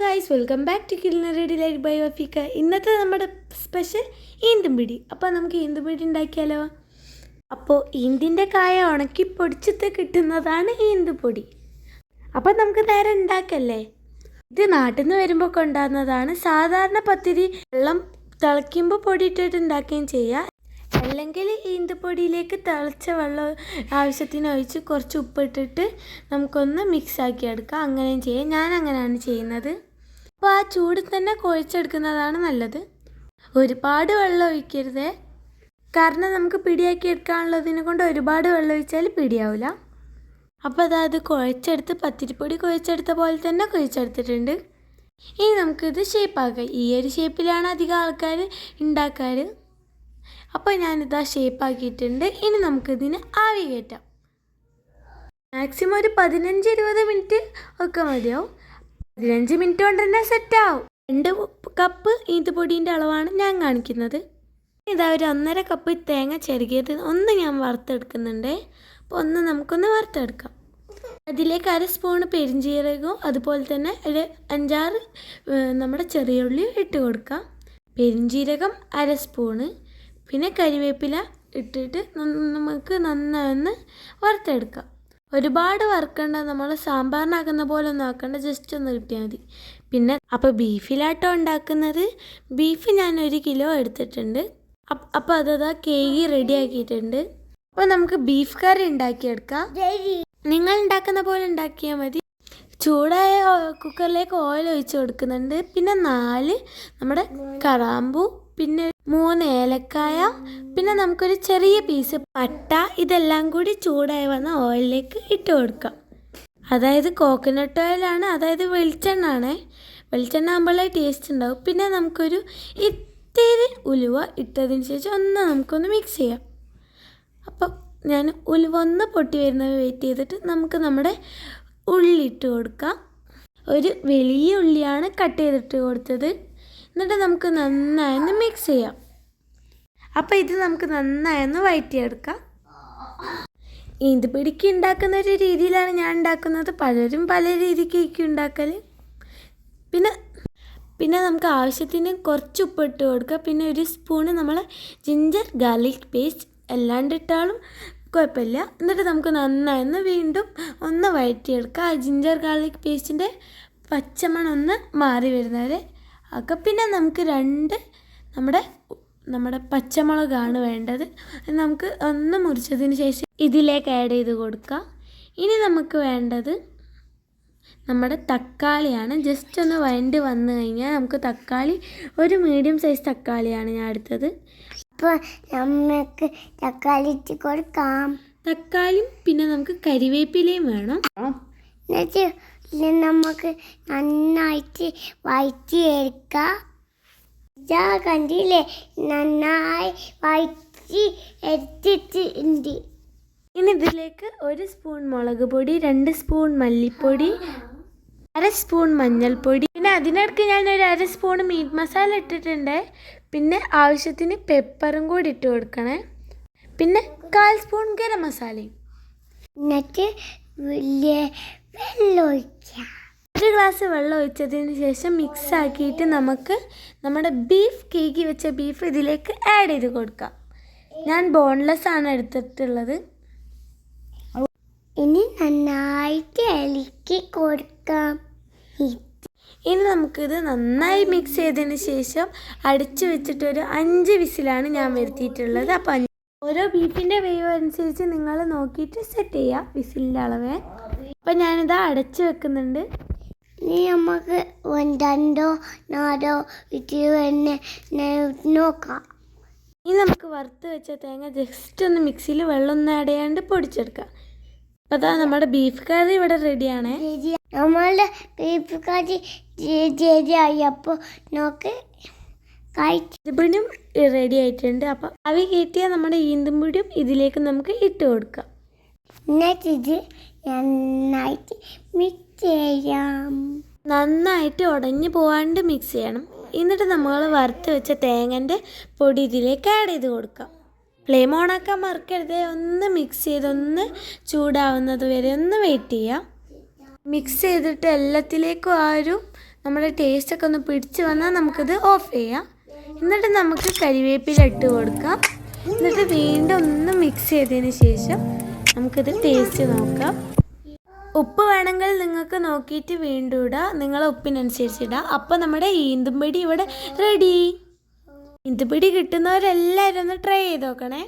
Guys welcome back to കിലിന് ready light by വഫീക്ക ഇന്നത്തെ നമ്മുടെ സ്പെഷ്യൽ ഈന്തും പിടി. അപ്പോൾ നമുക്ക് ഈന്തും പിടി ഉണ്ടാക്കിയാലോ? അപ്പോൾ ഈന്തിന്റെ കായ ഉണക്കി പൊടിച്ചിട്ട് കിട്ടുന്നതാണ് ഈന്തുപൊടി അപ്പോൾ നമുക്ക് നേരെ ഉണ്ടാക്കല്ലേ? ഇത് നാട്ടിൽ നിന്ന് വരുമ്പോൾ കൊണ്ടാകുന്നതാണ് സാധാരണ പത്തിരി വെള്ളം തിളയ്ക്കുമ്പോൾ പൊടി ഇട്ടിട്ട് ഉണ്ടാക്കുകയും ചെയ്യുക അല്ലെങ്കിൽ ഈന്തപ്പൊടിയിലേക്ക് തിളച്ച വെള്ളം ആവശ്യത്തിന് ഒഴിച്ച് കുറച്ച് ഉപ്പിട്ടിട്ട് നമുക്കൊന്ന് മിക്സ് ആക്കി എടുക്കാം. അങ്ങനെയും ചെയ്യാം. ഞാൻ അങ്ങനെയാണ് ചെയ്യുന്നത്. അപ്പോൾ ആ ചൂടിൽ തന്നെ കുഴച്ചെടുക്കുന്നതാണ് നല്ലത്. ഒരുപാട് വെള്ളം ഒഴിക്കരുതേ. കാരണം നമുക്ക് പിടിയാക്കി എടുക്കാനുള്ളതിനെ കൊണ്ട് ഒരുപാട് വെള്ളം ഒഴിച്ചാൽ പിടിയാവില്ല അപ്പോൾ അതായത് കുഴച്ചെടുത്ത് പത്തിരിപ്പൊടി കുഴച്ചെടുത്ത പോലെ തന്നെ കുഴച്ചെടുത്തിട്ടുണ്ട്. ഇനി നമുക്കിത് ഷേപ്പാക്കാം. ഈ ഒരു ഷേപ്പിലാണ് അധികം ആൾക്കാർ ഉണ്ടാക്കാറ്. അപ്പോൾ ഞാനിതാ ഷേപ്പാക്കിയിട്ടുണ്ട്. ഇനി നമുക്കിതിന് ആവി കയറ്റാം. മാക്സിമം ഒരു പതിനഞ്ച് ഇരുപത് മിനിറ്റ് ഒക്കെ മതിയാവും. പതിനഞ്ച് മിനിറ്റ് കൊണ്ട് തന്നെ സെറ്റാവും രണ്ട് കപ്പ് ഈന്തപ്പൊടീന്റെ അളവാണ് ഞാൻ കാണിക്കുന്നത്. ഇതാ ഒരു ഒന്നര കപ്പ് തേങ്ങ ചെറുകിയത് ഒന്ന് ഞാൻ വറുത്തെടുക്കുന്നുണ്ട്. അപ്പോൾ ഒന്ന് നമുക്കൊന്ന് വറുത്തെടുക്കാം. അതിലേക്ക് അര സ്പൂണ് പെരിഞ്ചീരകവും അതുപോലെ തന്നെ ഒരു അഞ്ചാറ് നമ്മുടെ ചെറിയ ഉള്ളി ഇട്ട് കൊടുക്കാം. പെരിഞ്ചീരകം അര സ്പൂണ് പിന്നെ കരിവേപ്പില ഇട്ടിട്ട് നമുക്ക് നന്നായി ഒന്ന് വറുത്തെടുക്കാം. ഒരുപാട് വറുക്കണ്ട നമ്മൾ സാമ്പാറിനാക്കുന്ന പോലെ ഒന്നും ആക്കണ്ട ജസ്റ്റ് ഒന്ന് കിട്ടിയാൽ മതി. പിന്നെ അപ്പോൾ ബീഫിലാട്ടോ ഉണ്ടാക്കുന്നത്. ബീഫ് ഞാൻ ഒരു കിലോ എടുത്തിട്ടുണ്ട്. അപ്പം അപ്പോൾ അതതാ കേക്ക് റെഡി ആക്കിയിട്ടുണ്ട്. അപ്പോൾ നമുക്ക് ബീഫ് കറി ഉണ്ടാക്കിയെടുക്കാം. നിങ്ങൾ ഉണ്ടാക്കുന്ന പോലെ ഉണ്ടാക്കിയാൽ മതി. ചൂടായ കുക്കറിലേക്ക് ഓയിൽ ഒഴിച്ച് കൊടുക്കുന്നുണ്ട്. പിന്നെ നാല് നമ്മുടെ കറാമ്പു പിന്നെ മൂന്ന് ഏലക്കായ പിന്നെ നമുക്കൊരു ചെറിയ പീസ് പട്ട ഇതെല്ലാം കൂടി ചൂടായി വന്ന ഓയിലിലേക്ക് ഇട്ട് കൊടുക്കാം. അതായത് കോക്കനട്ട് ഓയിലാണ് അതായത് വെളിച്ചെണ്ണ ആണേ വെളിച്ചെണ്ണ ആകുമ്പോഴേ ടേസ്റ്റ് ഉണ്ടാവും. പിന്നെ നമുക്കൊരു ഇത്തിരി ഉലുവ ഇട്ടതിന് ശേഷം ഒന്ന് നമുക്കൊന്ന് മിക്സ് ചെയ്യാം. അപ്പം ഞാൻ ഉലുവ ഒന്ന് പൊട്ടി വരുന്നത് വെയിറ്റ് ചെയ്തിട്ട് നമുക്ക് നമ്മുടെ ഉള്ളി ഇട്ട് കൊടുക്കാം. ഒരു വലിയ ഉള്ളിയാണ് കട്ട് ചെയ്തിട്ട് കൊടുത്തത്. എന്നിട്ട് നമുക്ക് നന്നായൊന്ന് മിക്സ് ചെയ്യാം. അപ്പോൾ ഇത് നമുക്ക് നന്നായൊന്ന് വഴറ്റിയെടുക്കാം ഇത് പിടിക്ക് ഉണ്ടാക്കുന്ന ഒരു രീതിയിലാണ് ഞാൻ ഉണ്ടാക്കുന്നത്. പലരും പല രീതിക്കായിരിക്കും ഉണ്ടാക്കൽ പിന്നെ പിന്നെ നമുക്ക് ആവശ്യത്തിന് കുറച്ച് ഉപ്പ് ഇട്ട് കൊടുക്കുക പിന്നെ ഒരു സ്പൂണ് നമ്മൾ ജിഞ്ചർ ഗാർലിക് പേസ്റ്റ് അല്ലാണ്ട് ഇട്ടാലും കുഴപ്പമില്ല. എന്നിട്ട് നമുക്ക് നന്നായി ഒന്ന് വീണ്ടും ഒന്ന് വഴറ്റിയെടുക്കുക ആ ജിഞ്ചർ ഗാർലിക് പേസ്റ്റിന്റെ പച്ചമണം ഒന്ന് മാറി വരുന്നവരെ ഒക്കെ പിന്നെ നമുക്ക് രണ്ട് നമ്മുടെ നമ്മുടെ പച്ചമുളകാണ് വേണ്ടത്. നമുക്ക് ഒന്ന് മുറിച്ചതിന് ശേഷം ഇതിലേക്ക് ആഡ് ചെയ്ത് കൊടുക്കുക ഇനി നമുക്ക് വേണ്ടത് നമ്മുടെ തക്കാളിയാണ്. ജസ്റ്റ് ഒന്ന് വഴണ്ട് വന്നു കഴിഞ്ഞാൽ നമുക്ക് തക്കാളി ഒരു മീഡിയം സൈസ് തക്കാളിയാണ് ഞാൻ എടുത്തത്. അപ്പോൾ നമുക്ക് തക്കാളി ഇട്ട് കൊടുക്കാം. തക്കാളിയും പിന്നെ നമുക്ക് കരിവേപ്പിലയും വേണം. എന്നിട്ട് ഇത് നമുക്ക് നന്നായിട്ട് വയറ്റി എടുക്കാം ഇതാ കണ്ടില്ലേ? നന്നായി വയറ്റി എടുത്തിട്ടുണ്ട്. ഇനി ഇതിലേക്ക് ഒരു സ്പൂൺ മുളക് പൊടി രണ്ട് സ്പൂൺ മല്ലിപ്പൊടി അര സ്പൂൺ മഞ്ഞൾപ്പൊടി. പിന്നെ അതിനിടയ്ക്ക് ഞാൻ ഒരു അര സ്പൂൺ മീറ്റ് മസാല ഇട്ടിട്ടുണ്ട്. പിന്നെ ആവശ്യത്തിന് പെപ്പറും കൂടി ഇട്ട് കൊടുക്കണേ. പിന്നെ കാൽ സ്പൂൺ ഗരം മസാലയും. എന്നിട്ട് വലിയ വെള്ളം ഒഴിക്കാം ഒരു ഗ്ലാസ് വെള്ളം ഒഴിച്ചതിന് ശേഷം മിക്സ് ആക്കിയിട്ട് നമുക്ക് നമ്മുടെ ബീഫ് കേക്ക് വെച്ച ബീഫ് ഇതിലേക്ക് ആഡ് ചെയ്ത് കൊടുക്കാം. ഞാൻ ബോൺലെസ് ആണ് എടുത്തിട്ടുള്ളത്. ഇനി നന്നായിട്ട് ഇളക്കി കൊടുക്കാം. ഇനി നമുക്കിത് നന്നായി മിക്സ് ചെയ്തതിന് ശേഷം അടിച്ചു വെച്ചിട്ട് ഒരു അഞ്ച് വിസിലാണ് ഞാൻ വരുത്തിയിട്ടുള്ളത്. അപ്പം ഓരോ ബീഫിന്റെ വേവ് അനുസരിച്ച് നിങ്ങൾ നോക്കിയിട്ട് സെറ്റ് ചെയ്യുക വിസിലിന്റെ അളവ്. അപ്പം ഞാനിത് അടച്ചു വെക്കുന്നുണ്ട്. ഇനി നമുക്ക് രണ്ടോ നാലോ ഇട്ട് തന്നെ നോക്കാം. ഇനി നമുക്ക് വറുത്ത് വെച്ച തേങ്ങ ജസ്റ്റ് ഒന്ന് മിക്സിയിൽ വെള്ളം ഒന്ന് അടയാണ്ട് പൊടിച്ചെടുക്കാം. അപ്പോൾ അതാ നമ്മുടെ ബീഫ് കറി ഇവിടെ റെഡിയാണേ നമ്മളുടെ ബീഫ് കറി ശരിയായി അപ്പോൾ നോക്ക്. കഴിച്ച്. ഇതിപ്പിടിയും റെഡി ആയിട്ടുണ്ട്. അപ്പം അവി കയറ്റിയ നമ്മുടെ ഈന്തുംപിടിയും ഇതിലേക്ക് നമുക്ക് ഇട്ട് കൊടുക്കാം. എന്നിട്ട് ഇത് നന്നായിട്ട് മിക്സ് ചെയ്യാം. നന്നായിട്ട് ഉടഞ്ഞു പോവാണ്ട് മിക്സ് ചെയ്യണം. എന്നിട്ട് നമ്മൾ വറുത്ത് വെച്ച തേങ്ങന്റെ പൊടി ഇതിലേക്ക് ആഡ് ചെയ്ത് കൊടുക്കാം. ഫ്ലെയിം ഓണാക്കാൻ മറക്കരുത്. ഒന്ന് മിക്സ് ചെയ്തൊന്ന് ചൂടാവുന്നത് വരെ ഒന്ന് വെയിറ്റ് ചെയ്യാം. മിക്സ് ചെയ്തിട്ട് എല്ലാത്തിലേക്കും ആ ഒരു നമ്മുടെ ടേസ്റ്റൊക്കെ ഒന്ന് പിടിച്ച് വന്നാൽ നമുക്കിത് ഓഫ് ചെയ്യാം. എന്നിട്ട് നമുക്ക് കരിവേപ്പില ഇട്ട് കൊടുക്കാം. എന്നിട്ട് വീണ്ടും ഒന്ന് മിക്സ് ചെയ്തതിന് ശേഷം നമുക്കിത് ടേസ്റ്റ് നോക്കാം. ഉപ്പ് വേണമെങ്കിൽ നിങ്ങൾക്ക് നോക്കിയിട്ട് വീണ്ടും ഇടാം നിങ്ങളെ ഉപ്പിനനുസരിച്ച് ഇടാം അപ്പോൾ നമ്മുടെ ഈന്തുംപടി ഇവിടെ റെഡി ഈന്തുംപടി കിട്ടുന്നവരെല്ലാവരും ഒന്ന് ട്രൈ ചെയ്ത് നോക്കണേ.